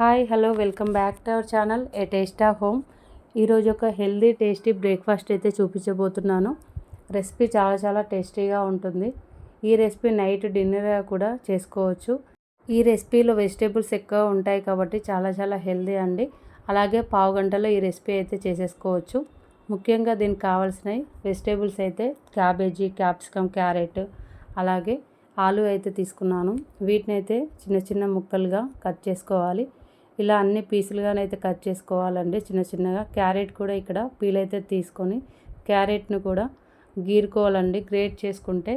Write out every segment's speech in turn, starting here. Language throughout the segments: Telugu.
Hi hello welcome back to our channel a taste of home ఈరోజు ఒక హెల్దీ టేస్టీ బ్రేక్ఫాస్ట్ అయితే చూపించబోతున్నాను. రెసిపీ చాలా చాలా టేస్టీగా ఉంటుంది. ఈ రెసిపీ నైట్ డిన్నర్ కూడా చేసుకోవచ్చు. ఈ రెసిపీలో వెజిటేబుల్స్ ఎక్కువ ఉంటాయి కాబట్టి చాలా చాలా హెల్దీ అండి. అలాగే పావు గంటలో ఈ రెసిపీ అయితే చేసేసుకోవచ్చు. ముఖ్యంగా దీనికి కావాల్సినవి వెజిటేబుల్స్ అయితే క్యాబేజీ క్యాప్సికమ్ క్యారెట్ అలాగే ఆలు అయితే తీసుకున్నాను. వీటిని అయితే చిన్న చిన్న ముక్కలుగా కట్ చేసుకోవాలి. ఇలా అన్ని పీసులుగానైతే కట్ చేసుకోవాలండి. చిన్న చిన్నగా క్యారెట్ కూడా ఇక్కడ పీల్ అయితే తీసుకొని క్యారెట్ను కూడా గీరుకోవాలండి. గ్రేట్ చేసుకుంటే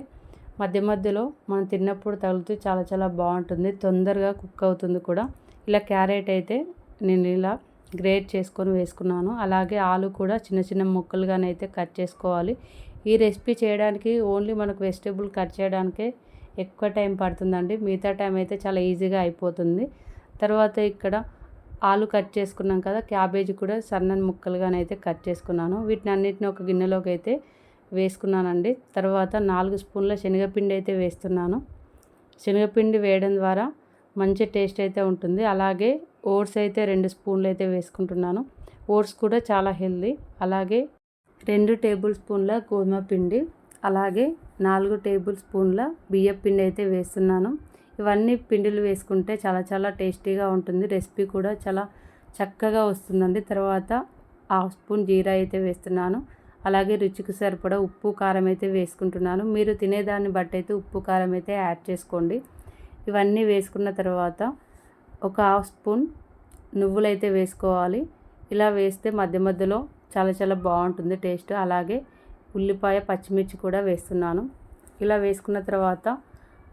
మధ్య మధ్యలో మనం తిన్నప్పుడు తగులుతూ చాలా చాలా బాగుంటుంది. తొందరగా కుక్ అవుతుంది కూడా. ఇలా క్యారెట్ అయితే నేను ఇలా గ్రేట్ చేసుకొని వేసుకున్నాను. అలాగే ఆలు కూడా చిన్న చిన్న ముక్కలుగానైతే కట్ చేసుకోవాలి. ఈ రెసిపీ చేయడానికి ఓన్లీ మనకు వెజిటేబుల్ కట్ చేయడానికే ఎక్కువ టైం పడుతుందండి. మిగతా టైం అయితే చాలా ఈజీగా అయిపోతుంది. తర్వాత ఇక్కడ ఆలు కట్ చేసుకున్నాం కదా క్యాబేజీ కూడా సన్నని ముక్కలుగానైతే కట్ చేసుకున్నాను. వీటిని అన్నిటిని ఒక గిన్నెలోకి అయితే వేసుకున్నానండి. తర్వాత నాలుగు స్పూన్ల శనగపిండి అయితే వేస్తున్నాను. శనగపిండి వేయడం ద్వారా మంచి టేస్ట్ అయితే ఉంటుంది. అలాగే ఓట్స్ అయితే రెండు స్పూన్లు అయితే వేసుకుంటున్నాను. ఓట్స్ కూడా చాలా హెల్దీ. అలాగే రెండు టేబుల్ స్పూన్ల గోధుమ పిండి అలాగే నాలుగు టేబుల్ స్పూన్ల బియ్య పిండి అయితే వేస్తున్నాను. ఇవన్నీ పిండిలు వేసుకుంటే చాలా చాలా టేస్టీగా ఉంటుంది. రెసిపీ కూడా చాలా చక్కగా వస్తుందండి. తర్వాత హాఫ్ స్పూన్ జీరా అయితే వేస్తున్నాను. అలాగే రుచికి సరిపడా ఉప్పు కారం అయితే వేసుకుంటున్నాను. మీరు తినేదాన్ని బట్టి అయితే ఉప్పు కారం అయితే యాడ్ చేసుకోండి. ఇవన్నీ వేసుకున్న తర్వాత ఒక హాఫ్ స్పూన్ నువ్వులు అయితే వేసుకోవాలి. ఇలా వేస్తే మధ్య మధ్యలో చాలా చాలా బాగుంటుంది టేస్ట్. అలాగే ఉల్లిపాయ పచ్చిమిర్చి కూడా వేస్తున్నాను. ఇలా వేసుకున్న తర్వాత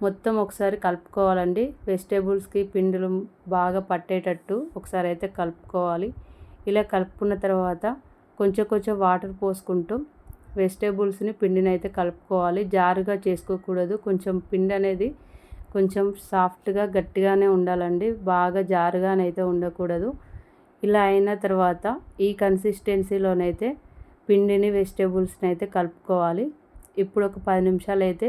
మొత్తం ఒకసారి కలుపుకోవాలండి. వెజిటేబుల్స్కి పిండిలు బాగా పట్టేటట్టు ఒకసారి అయితే కలుపుకోవాలి. ఇలా కలుపుకున్న తర్వాత కొంచెం కొంచెం వాటర్ పోసుకుంటూ వెజిటేబుల్స్ని పిండిని అయితే కలుపుకోవాలి. జారుగా చేసుకోకూడదు. కొంచెం పిండి అనేది కొంచెం సాఫ్ట్గా గట్టిగానే ఉండాలండి. బాగా జారుగానైతే ఉండకూడదు. ఇలా అయిన తర్వాత ఈ కన్సిస్టెన్సీలోనైతే పిండిని వెజిటేబుల్స్ని అయితే కలుపుకోవాలి. ఇప్పుడు ఒక పది నిమిషాలు అయితే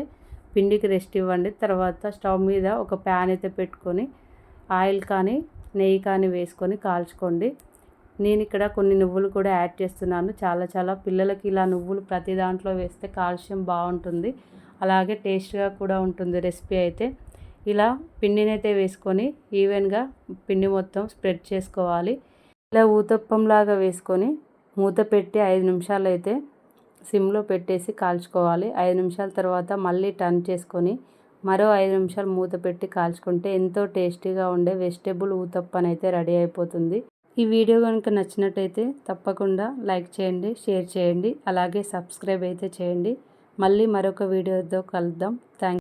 పిండికి రెస్ట్ ఇవ్వండి. తర్వాత స్టవ్ మీద ఒక ప్యాన్ అయితే పెట్టుకొని ఆయిల్ కానీ నెయ్యి కానీ వేసుకొని కాల్చుకోండి. నేను ఇక్కడ కొన్ని నువ్వులు కూడా యాడ్ చేస్తున్నాను. చాలా చాలా పిల్లలకి ఇలా నువ్వులు ప్రతి దాంట్లో వేస్తే కాల్షియం బాగుంటుంది. అలాగే టేస్ట్గా కూడా ఉంటుంది రెసిపీ అయితే. ఇలా పిండిని అయితే వేసుకొని ఈవెన్గా పిండి మొత్తం స్ప్రెడ్ చేసుకోవాలి. ఇలా ఊతప్పంలాగా వేసుకొని మూత పెట్టి ఐదు నిమిషాలు అయితే సిమ్లో పెట్టేసి కాల్చుకోవాలి. ఐదు నిమిషాల తర్వాత మళ్ళీ టర్న్ చేసుకొని మరో ఐదు నిమిషాలు మూత పెట్టి కాల్చుకుంటే ఎంతో టేస్టీగా ఉండే వెజిటేబుల్ ఊతప్పని అయితే రెడీ అయిపోతుంది. ఈ వీడియో కనుక నచ్చినట్టయితే తప్పకుండా లైక్ చేయండి షేర్ చేయండి అలాగే సబ్స్క్రైబ్ అయితే చేయండి. మళ్ళీ మరొక వీడియోతో కలుద్దాం. థ్యాంక్